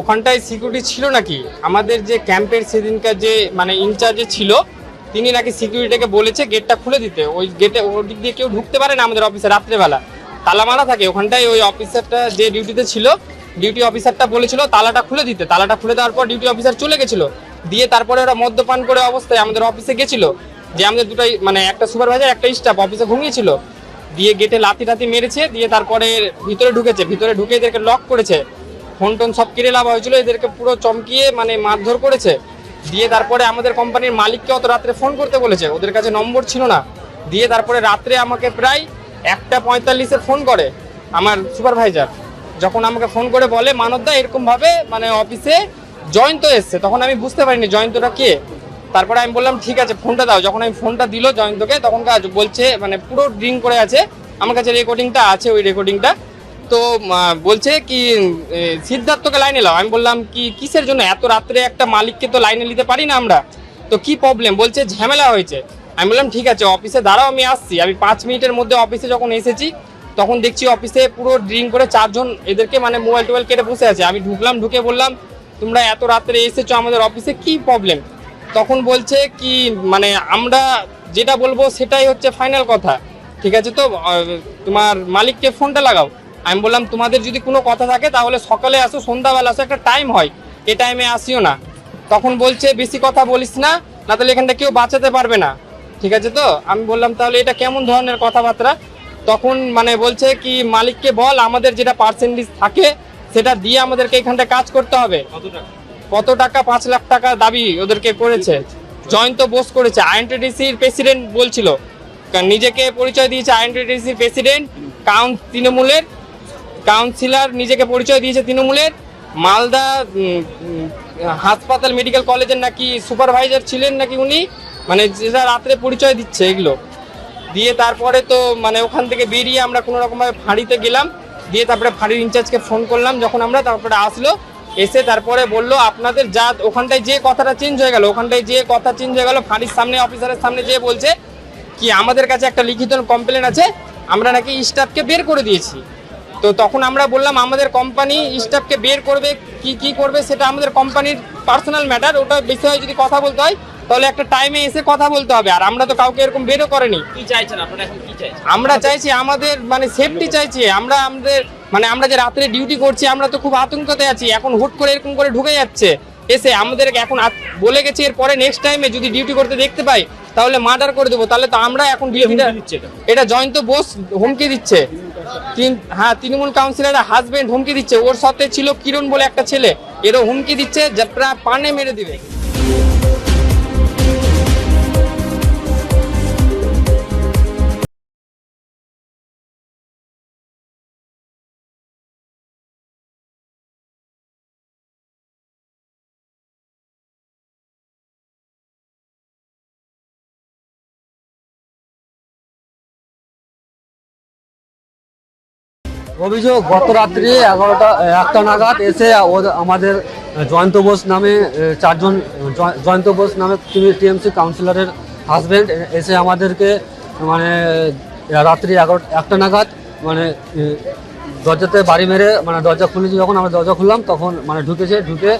ওখানটায় সিকিউরিটি ছিল নাকি? আমাদের যে ক্যাম্পের সেদিনকার যে মানে ইনচার্জে ছিল, তিনি নাকি সিকিউরিটিকে বলেছে গেটটা খুলে দিতে। ওই গেটে ওই দিক দিয়ে কেউ ঢুকতে পারে না আমাদের অফিসে রাত্রেবেলা। তালা মারা থাকে, ওখানটায় ওই অফিসারটা যে ডিউটিতে ছিল ডিউটি অফিসারটা বলেছিল তালাটা খুলে দিতে। তালাটা খুলে দেওয়ার পর ডিউটি অফিসার চলে গেছিল। দিয়ে তারপরে ওরা মদ্যপান করে অবস্থায় আমাদের অফিসে গেছিল। যে আমাদের দুটাই মানে একটা সুপারভাইজার একটা স্টাফ অফিসে ঘুমিয়েছিল। দিয়ে গেটে লাথি টাতি মেরেছে, দিয়ে তারপরে ভিতরে ঢুকেছে। ভিতরে ঢুকে এদেরকে লক করেছে। ফোন টোন সব কিনে লাভ হয়েছিল, এদেরকে পুরো চমকিয়ে মানে মারধর করেছে। দিয়ে তারপরে আমাদের কোম্পানির মালিককে অত রাত্রে ফোন করতে বলেছে, ওদের কাছে নম্বর ছিল না। দিয়ে তারপরে রাত্রে আমাকে প্রায় একটা পঁয়তাল্লিশে ফোন করে আমার সুপারভাইজার। যখন আমাকে ফোন করে বলে মানবদা এরকম ভাবে মানে অফিসে জয়ন্ত এসছে। তখন আমি বুঝতে পারিনি জয়ন্তটা কে। তারপরে আমি বললাম, ঠিক আছে, ফোনটা দাও। যখন আমি ফোনটা দিল জয়ন্তকে তখন বলছে মানে পুরো ড্রিঙ্ক করে আছে। আমার কাছে রেকর্ডিংটা আছে, ওই রেকর্ডিংটা তো বলছে কি সিদ্ধার্থকে লাইনে লাও। আমি বললাম কি, কিসের জন্য? এত রাত্রে একটা মালিককে তো লাইনে নিতে পারি না আমরা। তো কি প্রবলেম বলছে, ঝামেলা হয়েছে। আমি বললাম, ঠিক আছে অফিসে দাঁড়াও, আমি আসছি। আমি পাঁচ মিনিটের মধ্যে অফিসে যখন এসেছি, তখন দেখছি অফিসে পুরো ড্রিঙ্ক করে চারজন এদেরকে মানে মোবাইল টোবাইল কেটে বসে আছে। আমি ঢুকলাম, ঢুকে বললাম, তোমরা এত রাত্রে এসেছ আমাদের অফিসে কি প্রবলেম তখন বলছে কি মানে আমরা যেটা বলব সেটাই হচ্ছে ফাইনাল কথা। ঠিক আছে তো? তোমার মালিককে ফোনটা লাগাও। আমি বললাম তোমাদের যদি কোনো কথা থাকে তাহলে সকালে আসো সন্ধ্যাবেলা আসো একটা টাইম হয়। এ টাইমে আসিও না। তখন বলছে বেশি কথা বলিস না না তাহলে এখানটা কেউ বাঁচাতে পারবে না। ঠিক আছে তো? আমি বললাম তাহলে এটা কেমন ধরনের কথাবার্তা? তখন মানে বলছে কি মালিককে বল আমাদের যেটা পার্সেন্টেজ থাকে সেটা দিয়ে আমাদেরকে এখানটা কাজ করতে হবে। কত টাকা? পাঁচ লাখ টাকা দাবি ওদেরকে করেছে। জয়ন্ত বোস করেছে। আইএনটিডিসির প্রেসিডেন্ট বলছিল। কারণ নিজেকে পরিচয় দিয়েছে আইএনটিডিসির প্রেসিডেন্ট কাউন্ট তৃণমূলের। কাউন্সিলর নিজেকে পরিচয় দিয়েছে তৃণমূলের। মালদা হাসপাতাল মেডিকেল কলেজের নাকি সুপারভাইজার ছিলেন নাকি উনি? মানে যেটা রাত্রে পরিচয় দিচ্ছে এগুলো। দিয়ে তারপরে তো মানে ওখান থেকে বেরিয়ে আমরা কোনো রকমভাবে ফাঁড়িতে গেলাম। দিয়ে তারপরে ফাঁড়ির ইনচার্জকে ফোন করলাম যখন আমরা তারপরে আসলো। এসে তারপরে বলল, আপনাদের যা ওখানটায় যে কথাটা চেঞ্জ হয়ে গেল, ওখানটায় যে কথা চেঞ্জ হয়ে গেল, ফাঁড়ির সামনে অফিসারের সামনে যে বলছে কি, আমাদের কাছে একটা লিখিত কমপ্লেন আছে, আমরা নাকি স্টাফকে বের করে দিয়েছি। তো তখন আমরা বললাম আমাদের কোম্পানি স্টাফকে বের করবে কি কি করবে সেটা আমাদের কোম্পানির পার্সোনাল ম্যাটার ওটা বিষয়ে যদি কথা বলতে হয় তাহলে একটা টাইমে এসে কথা বলতে হবে। আর আমরা তো কাউকে এরকম বেরও করেনি। কি চাইছেন আপনারা এখন? কি চাইছেন? আমরা চাইছি আমাদের মানে সেফটি চাইছি। আমরা আমাদের মানে আমরা যে রাত্রে ডিউটি করছি আমরা তো খুব আতঙ্কতে আছি। এখন হুট করে এরকম করে ঢুকে যাচ্ছে। এসে আমাদের এখন বলে গেছে এরপরে নেক্সট টাইমে যদি ডিউটি করতে দেখতে পাই তাহলে মার্ডার করে দেবো। তাহলে তো আমরা এখন ডিউটিটা? এটা। জয়ন্ত বোস হুমকি দিচ্ছে। তিন- হ্যাঁ তৃণমূল কাউন্সিলরের হাজবেন্ড হুমকি দিচ্ছে। ওর সাথে ছিল কিরণ বলে একটা ছেলে। এরও হুমকি দিচ্ছে যে প্রায় পানে মেরে দিবে। অভিযোগ, গত রাত্রি এগারোটা একটা নাগাদ এসে আমাদের জয়ন্ত বোস নামে চারজন জয়- জয়ন্ত বোস নামে টিএমসি কাউন্সিলরের হাজবেন্ড এসে আমাদেরকে মানে রাত্রি এগারো, একটা নাগাদ মানে দরজাতে বাড়ি মেরে মানে দরজা খুলেছি, যখন আমরা দরজা খুললাম, তখন মানে ঢুকেছে, ঢুকে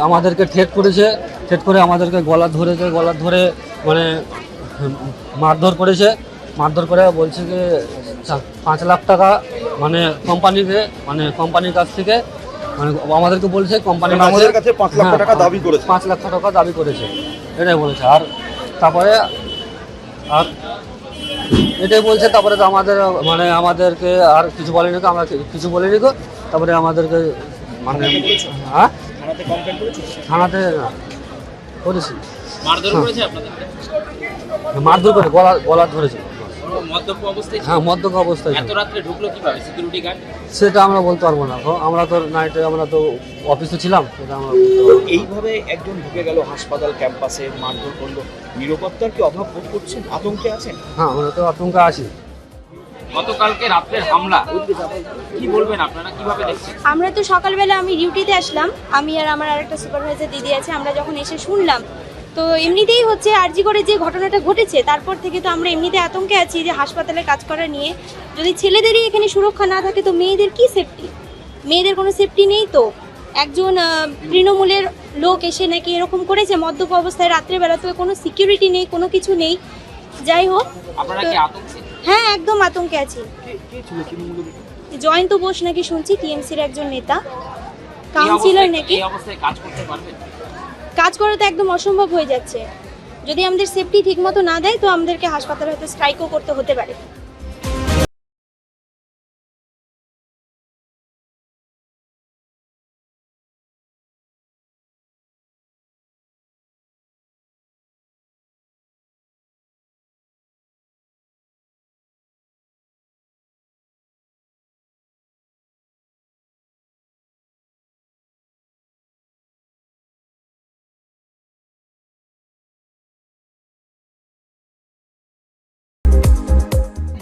আমাদেরকে ঠেট করেছে, ঠেট করে আমাদেরকে গলা ধরেছে, গলা ধরে মানে মারধর করেছে, মারধর করে বলছে যে পাঁচ লাখ টাকা মানে কোম্পানিকে মানে কোম্পানির কাছ থেকে মানে আমাদেরকে বলছে কোম্পানির মানে আমাদের কাছে পাঁচ লাখ হ্যাঁ, টাকা দাবি করেছে। পাঁচ লাখ টাকা দাবি করেছে। এটাই বলেছে। আর তারপরে আর এটাই বলছে তারপরে তো আমাদের মানে আমাদেরকে আর কিছু বলেনি গো, আমরা কিছু বলিনি গো তারপরে আমাদেরকে মানে হ্যাঁ? থানাতে করেছ। মারধর করেছে মারধর করে গলা গলা ধরেছে? হ্যাঁ মদ্যক অবস্থায় এত রাত্রে ঢুকলো কীভাবে? সিকিউরিটি গার্ড সেটা আমরা বলতে পারব না। আমরা তো নাইটে আমরা তো অফিসে ছিলাম সেটা আমরা এইভাবে একজন ঢুকে গেল হাসপাতাল ক্যাম্পাসে মারধর করল। নিরাপত্তার কি অভাব বোধ করছেন? আতঙ্কে আছেন? হ্যাঁ আমরা তো আতঙ্কে আছি। গতকালকে রাত্রের হামলা। কি বলবেন আপনারা? কীভাবে দেখছেন? আমরা তো সকালবেলা আমি ডিউটিতে আসলাম। আমি আর আমার আরেকটা সুপারভাইজার দিদি আছে। আমরা যখন এসে শুনলাম তো এমনিতেই হচ্ছে আরজি করে যে ঘটনাটা ঘটেছে তারপর থেকে তো আমরা এমনিতে আতঙ্কে আছি যে হাসপাতালে কাজ করা নিয়ে। যদি ছেলেদেরই এখানে সুরক্ষা না থাকে তো মেয়েদের কি সেফটি মেয়েদের কোনো সেফটি নেই তো? একজন তৃণমূলের লোক এসে নাকি এরকম করেছে মদ্যপ অবস্থায় রাত্রেবেলা তো কোনো সিকিউরিটি নেই কোনো কিছু নেই। যাই হোক আপনারা কি আতঙ্কে? হ্যাঁ একদম আতঙ্কে আছি। কে- কে ছিল তৃণমূলের? জয়ন্ত বোস নাকি শুনছি টিএমসির একজন নেতা। কাউন্সিলর নাকি। কাজ করতে পারবেন? কাজ করা তো একদম অসম্ভব হয়ে যাচ্ছে। যদি আমাদের সেফটি ঠিকমতো না দেয়, তো আমাদেরকে হাসপাতালে হয়তো স্ট্রাইকও করতে হতে পারে।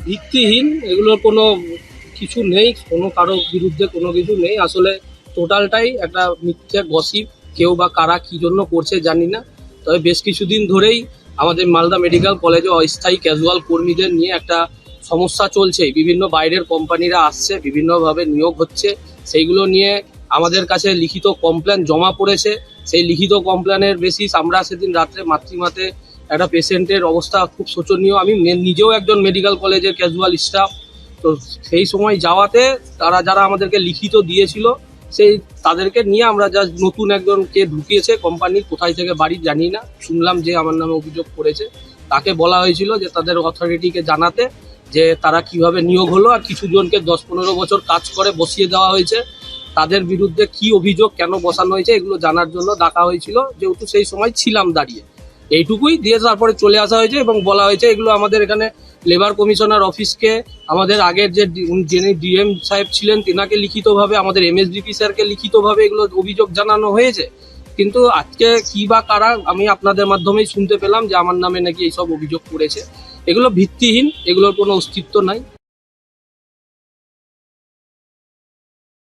ভিত্তিহীন, এগুলোর কোনো কিছু নেই, কোনো কারও বিরুদ্ধে কোনো কিছু নেই। আসলে টোটালটাই একটা মিথ্যে গসিপ কেউ বা কারা কি জন্য করছে জানি না। তবে বেশ কিছুদিন ধরেই আমাদের মালদা মেডিকেল কলেজে অস্থায়ী ক্যাজুয়াল কর্মীদের নিয়ে একটা সমস্যা চলছে। বিভিন্ন বাইরের কোম্পানিরা আসছে, বিভিন্নভাবে নিয়োগ হচ্ছে। সেইগুলো নিয়ে আমাদের কাছে লিখিত কমপ্লেন জমা পড়েছে। সেই লিখিত কমপ্লেনের বেসিস আমরা সেদিন রাত্রে মাতৃমাতে একটা পেশেন্টের অবস্থা খুব শোচনীয়। আমি নিজেও একজন মেডিকেল কলেজের ক্যাজুয়াল স্টাফ তো সেই সময় যাওয়াতে তারা যারা আমাদেরকে লিখিত দিয়েছিল, সেই তাদেরকে নিয়ে আমরা যা নতুন একজনকে ঢুকিয়েছে কোম্পানির কোথায় থেকে বাড়ি জানি না। শুনলাম যে আমার নামে অভিযোগ করেছে। তাকে বলা হয়েছিল যে তাদের অথরিটিকে জানাতে যে তারা কীভাবে নিয়োগ হলো আর কিছু জনকে দশ পনেরো বছর কাজ করে বসিয়ে দেওয়া হয়েছে। তাদের বিরুদ্ধে কি অভিযোগ কেন বসানো হয়েছে এগুলো জানার জন্য ডাকা হয়েছিল। যেহেতু সেই সময় ছিলাম দাঁড়িয়ে। এইটুকুই। দিয়ে তারপরে চলে আসা হয়েছে এবং বলা হয়েছে এগুলো আমাদের এখানে লেবার কমিশনার অফিসকে আমাদের আগের যে যিনি ডিএম সাহেব ছিলেন, তিনাকে লিখিতভাবে, আমাদের এমএসডিপি স্যারকে লিখিতভাবে এগুলো অভিযোগ জানানো হয়েছে। কিন্তু আজকে কি বা কারা, আমি আপনাদের মাধ্যমেই শুনতে পেলাম যে আমার নামে নাকি এইসব অভিযোগ করেছে। এগুলো ভিত্তিহীন, এগুলোর কোনো অস্তিত্ব নাই।